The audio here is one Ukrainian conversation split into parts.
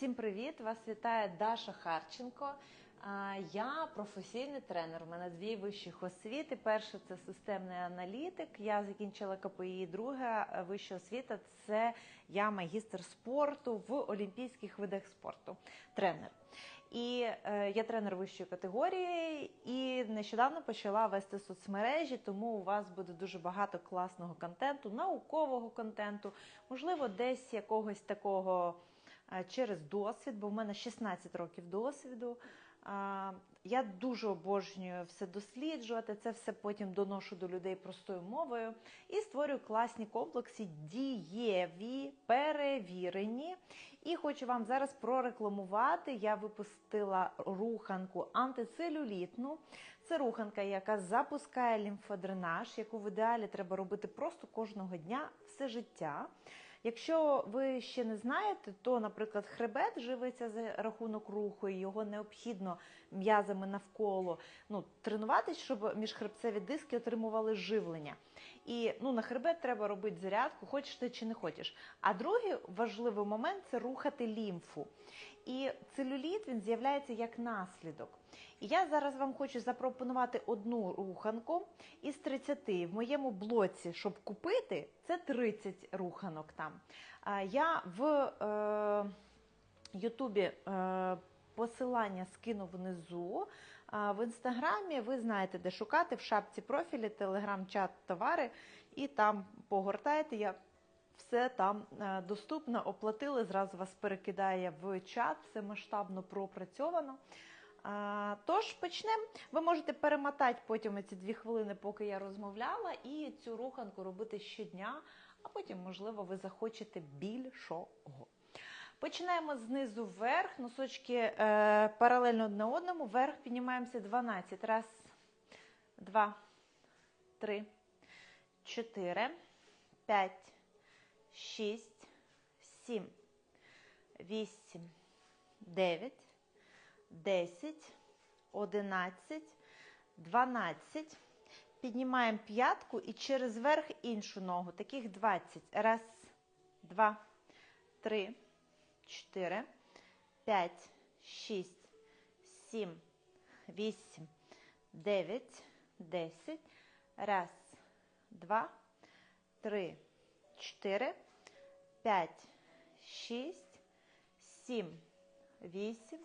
Всім привіт! Вас вітає Даша Харченко. Я професійний тренер. У мене дві вищих освіти. Перша це системний аналітик. Я закінчила КПІ. Друга вища освіта це я магістр спорту в олімпійських видах спорту. Тренер. І е, я тренер вищої категорії і нещодавно почала вести соцмережі, тому у вас буде дуже багато класного контенту, наукового контенту, можливо, десь якогось такого через досвід, бо в мене 16 років досвіду. Я дуже обожнюю все досліджувати, це все потім доношу до людей простою мовою і створюю класні комплекси, дієві, перевірені. І хочу вам зараз прорекламувати. Я випустила руханку антицелюлітну. Це руханка, яка запускає лімфодренаж, яку в ідеалі треба робити просто кожного дня все життя. Якщо ви ще не знаєте, то, наприклад, хребет живиться за рахунок руху, і його необхідно м'язами навколо ну, тренуватись, щоб міжхребцеві диски отримували живлення. І ну, на хребет треба робити зарядку, хочеш ти чи не хочеш. А другий важливий момент це рухати лімфу. І целюліт він з'являється як наслідок. І я зараз вам хочу запропонувати одну руханку із 30. В моєму блоці, щоб купити, це 30 руханок там. Я в е, Ютубі е, посилання скину внизу. В інстаграмі ви знаєте, де шукати в шапці профілі, телеграм-чат товари, і там погортаєте. Я все там е, доступно, оплатили, зразу вас перекидає в чат, все масштабно пропрацьовано. Тож почнемо. Ви можете перемотати потім ці дві хвилини, поки я розмовляла, і цю руханку робити щодня, а потім, можливо, ви захочете більшого. Починаємо знизу вверх, носочки е, паралельно одне одному, вверх піднімаємося 12. Раз, два, три, чотири, п'ять, шість, сім, вісім, дев'ять. 10, 11, 12. Піднімаємо п'ятку і через верх іншу ногу. Таких 20. Раз, два, три, чотири, п'ять, шість, сім, вісім, дев'ять, десять. Раз, два, три, чотири, п'ять, шість, сім, вісім.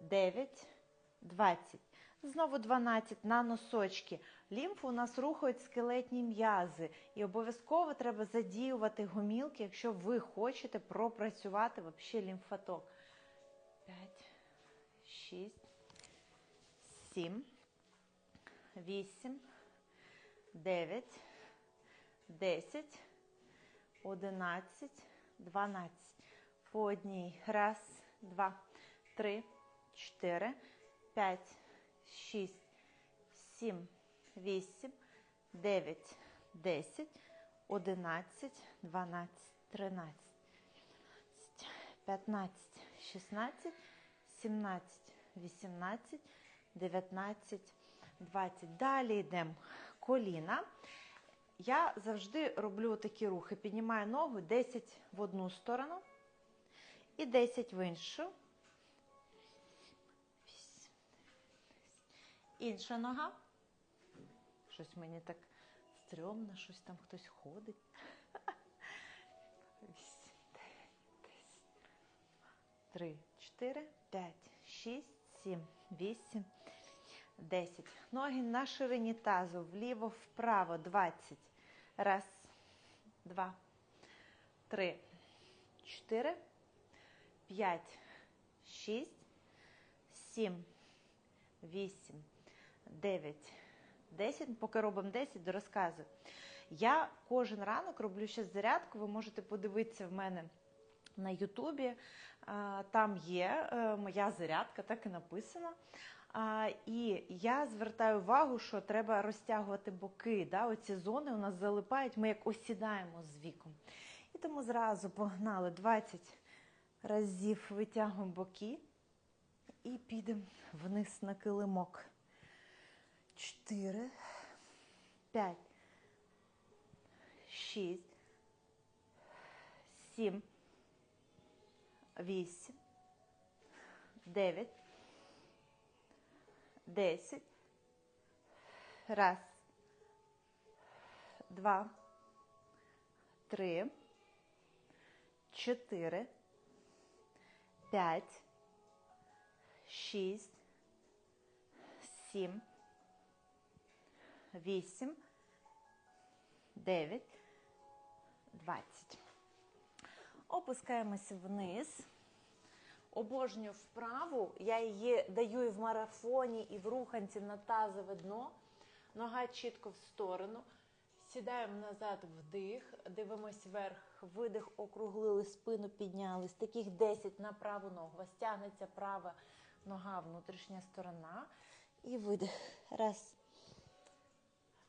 9, 20. Знову 12 на носочки. Лімфу у нас рухають скелетні м'язи. І обов'язково треба задіювати гомілки, якщо ви хочете пропрацювати взагалі лімфаток. 5, 6, 7, 8, 9, 10, 11, 12. По одній. Раз, два, три. 4, 5, 6, 7, 8, 9, 10, 11, 12, 13, 15, 16, 17, 18, 19, 20. Далі йдемо коліна. Я завжди роблю такі рухи. Піднімаю ногу 10 в одну сторону і 10 в іншу. Інша нога. Щось мені так стрьомно, щось там хтось ходить. Три, чотири, п'ять, шість, сім, вісім, десять. Ноги на ширині тазу, вліво, вправо, двадцять. Раз, два, три, чотири, п'ять, шість, сім, вісім. 9, 10, поки робимо 10, до розказу. Я кожен ранок роблю ще зарядку, ви можете подивитися в мене на Ютубі. Там є е, моя зарядка, так і написано. І я звертаю увагу, що треба розтягувати боки. Да? Оці зони у нас залипають, ми як осідаємо з віком. І тому зразу погнали 20 разів витягуємо боки і підемо вниз на килимок. 4, 5, 6, 7, 8, дев'ять, десять. Раз, два, три, чотири, п'ять, шість, сім, вісім, дев'ять, двадцять. Опускаємося вниз. Обожнюю вправу. Я її даю і в марафоні, і в руханці на тазове дно. Нога чітко в сторону. Сідаємо назад вдих, дивимось вверх, видих, округлили, спину підняли. З таких 10 на праву ногу. У вас тягнеться права нога, внутрішня сторона. І видих. Раз.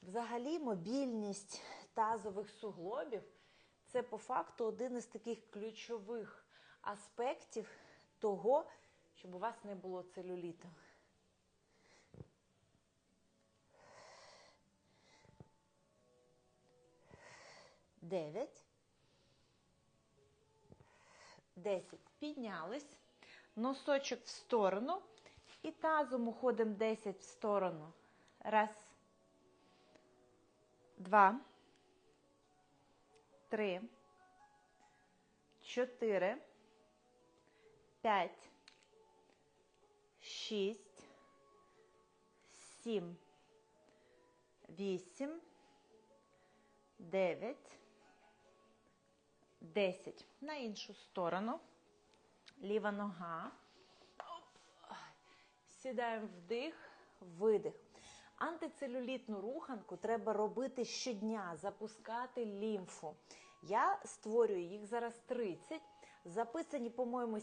Взагалі, мобільність тазових суглобів це по факту один із таких ключових аспектів того, щоб у вас не було целюліту. Дев'ять. Десять. Піднялись. Носочок в сторону. І тазом уходимо 10 в сторону. Раз. Два. Три. Чотири. П'ять. Шість. Сім. Вісім. Дев'ять. Десять. На іншу сторону. Ліва нога. Сідаємо вдих, видих. Антицелюлітну руханку треба робити щодня, запускати лімфу. Я створюю їх зараз 30. Записані, по-моєму,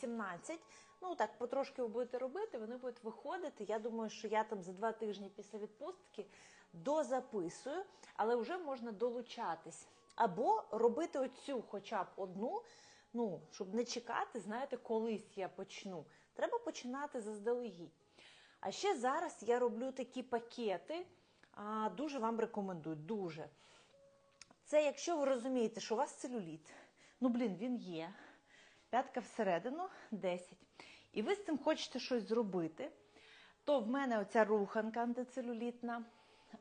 17. Ну, так, потрошки ви будете робити, вони будуть виходити. Я думаю, що я там за два тижні після відпустки дозаписую, але вже можна долучатись. Або робити оцю хоча б одну, ну, щоб не чекати, знаєте, колись я почну. Треба починати заздалегідь. А ще зараз я роблю такі пакети, а, дуже вам рекомендую, дуже. Це якщо ви розумієте, що у вас целюліт, ну, блін, він є, п'ятка всередину 10. І ви з цим хочете щось зробити, то в мене оця руханка антицелюлітна,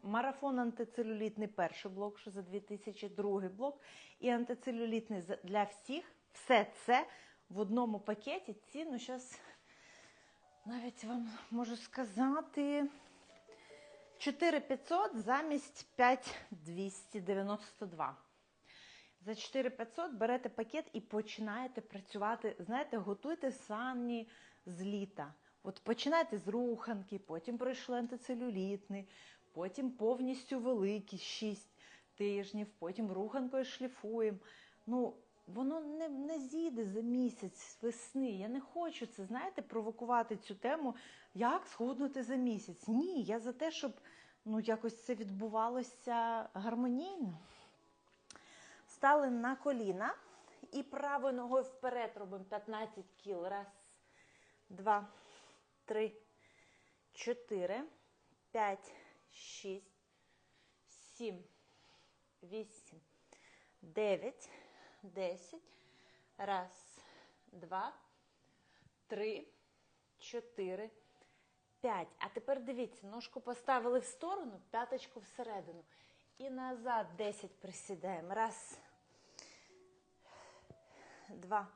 марафон антицелюлітний перший блок, що за 2002 блок, і антицелюлітний для всіх, все це в одному пакеті. Ціну зараз навіть вам можу сказати 4500 замість 5292. За 4500 берете пакет і починаєте працювати. Знаєте, готуйте самі з літа. От починайте з руханки, потім пройшли антицелюлітний, потім повністю великий 6 тижнів, потім руханкою шліфуємо. Ну, воно не не зійде за місяць весни. Я не хочу це, знаєте, провокувати цю тему, як схуднути за місяць. Ні, я за те, щоб ну, якось це відбувалося гармонійно. Стали на коліна і правою ногою вперед робимо 15 кіл. Раз, два, три, чотири, п'ять, шість, сім, вісім, дев'ять. 10. Раз, два, три, чотири, п'ять. А тепер дивіться, ножку поставили в сторону, п'яточку всередину. І назад 10 присідаємо. Раз. Два.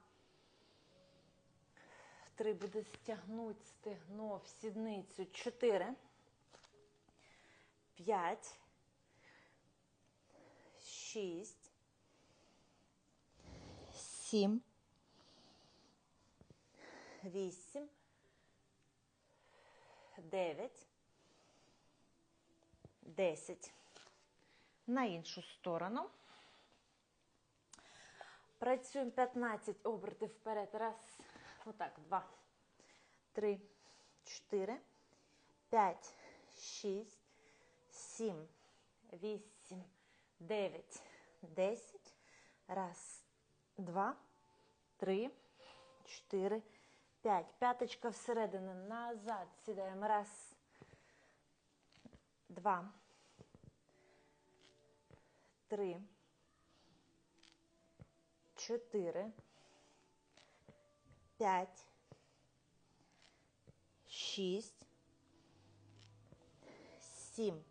Три. Буде стягнути стегно в сідницю. Чотири. П'ять. Шість сім, вісім, дев'ять, десять. На іншу сторону. Працюємо 15 обертів вперед. Раз. Отак. Два, три, чотири, п'ять, шість, сім, вісім, дев'ять, десять. Раз два, три, чотири, п'ять. П'яточка всередину. Назад. Сідаємо. Раз. Два. Три. Чотири. П'ять. шість, сім,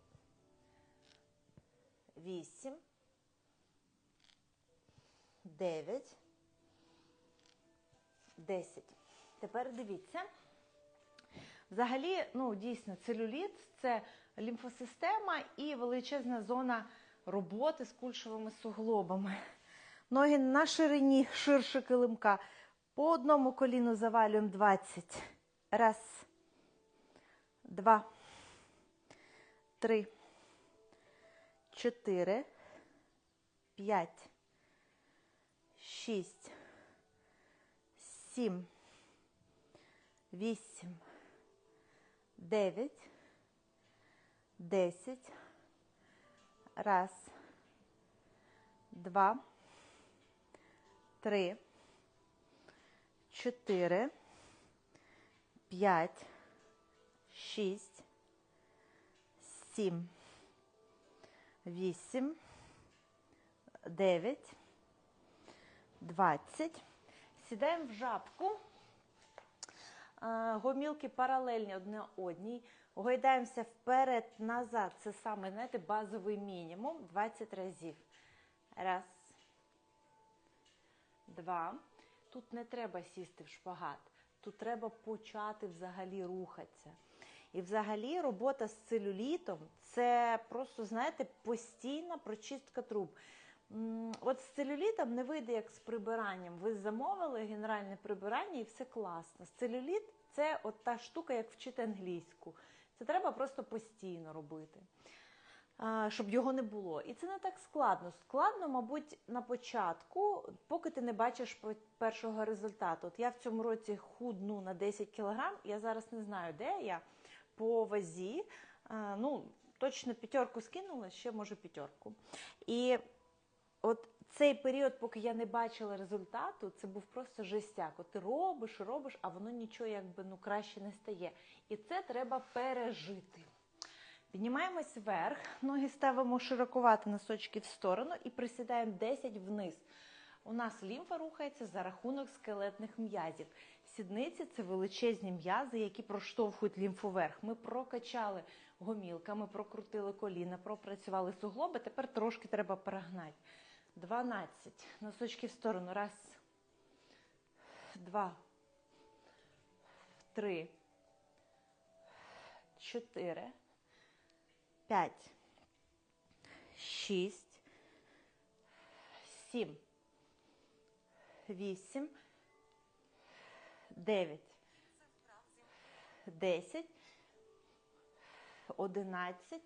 вісім, дев'ять, десять. Тепер дивіться. Взагалі, ну дійсно, целюліт це лімфосистема і величезна зона роботи з кульшовими суглобами. Ноги на ширині ширше килимка. По одному коліну завалюємо 20. Раз, два, три, чотири, п'ять, шість, сім, вісім, дев'ять, десять. Раз, два, три, чотири, п'ять, шість, сім, вісім, дев'ять, двадцять. Сідаємо в жабку. Гомілки паралельні одне одній. Гойдаємося вперед, назад. Це саме, знаєте, базовий мінімум 20 разів. Раз. Два. Тут не треба сісти в шпагат. Тут треба почати взагалі рухатися. І взагалі робота з целюлітом це просто, знаєте, постійна прочистка труб. От з целюлітом не вийде як з прибиранням. Ви замовили генеральне прибирання і все класно. З целюліт це от та штука, як вчити англійську. Це треба просто постійно робити, щоб його не було. І це не так складно. Складно, мабуть, на початку, поки ти не бачиш першого результату. От я в цьому році худну на 10 кілограм, я зараз не знаю, де я по вазі. Ну, точно п'ятерку скинула, ще може п'ятерку. І от цей період, поки я не бачила результату, це був просто жестяк. От ти робиш, робиш, а воно нічого якби ну краще не стає. І це треба пережити. Піднімаємось вверх, ноги ставимо широкувати носочки в сторону і присідаємо 10 вниз. У нас лімфа рухається за рахунок скелетних м'язів. Сідниці це величезні м'язи, які проштовхують лімфу вверх. Ми прокачали гомілками, прокрутили коліна, пропрацювали суглоби. Тепер трошки треба перегнати. 12. Носочки в сторону. Раз, два, три, чотири, п'ять, шість, сім, вісім, дев'ять, десять, одинадцять.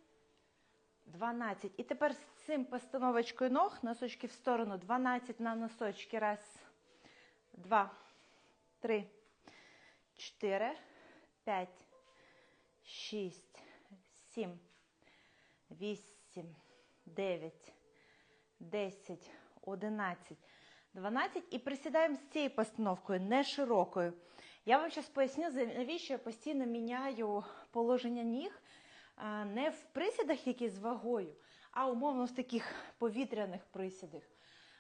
12. І тепер з цим постановочкою ног, носочки в сторону, 12 на носочки. Раз, два, три, чотири, п'ять, шість, сім, вісім, дев'ять, десять, одинадцять, дванадцять. І присідаємо з цією постановкою, не широкою. Я вам зараз поясню, навіщо я постійно міняю положення ніг не в присідах, які з вагою, а умовно в таких повітряних присідах.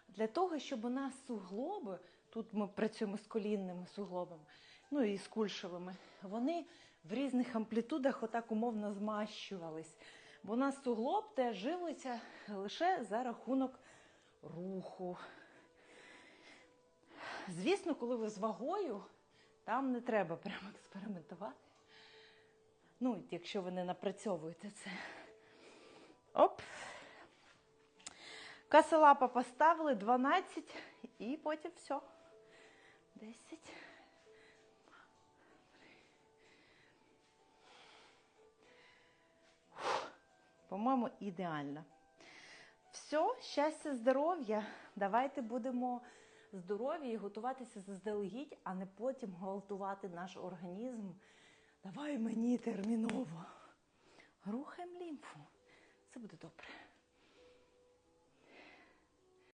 Для того, щоб у нас суглоби, тут ми працюємо з колінними суглобами, ну і з кульшовими, вони в різних амплітудах отак умовно змащувались. Бо нас суглоб теж живиться лише за рахунок руху. Звісно, коли ви з вагою, там не треба прямо експериментувати. Ну, якщо ви не напрацьовуєте це. Оп. Касалапа поставили 12 і потім все. 10. По-моєму, ідеально. Все, щастя, здоров'я. Давайте будемо здорові і готуватися заздалегідь, а не потім гвалтувати наш організм. Давай мені терміново. Рухаємо лімфу. Це буде добре.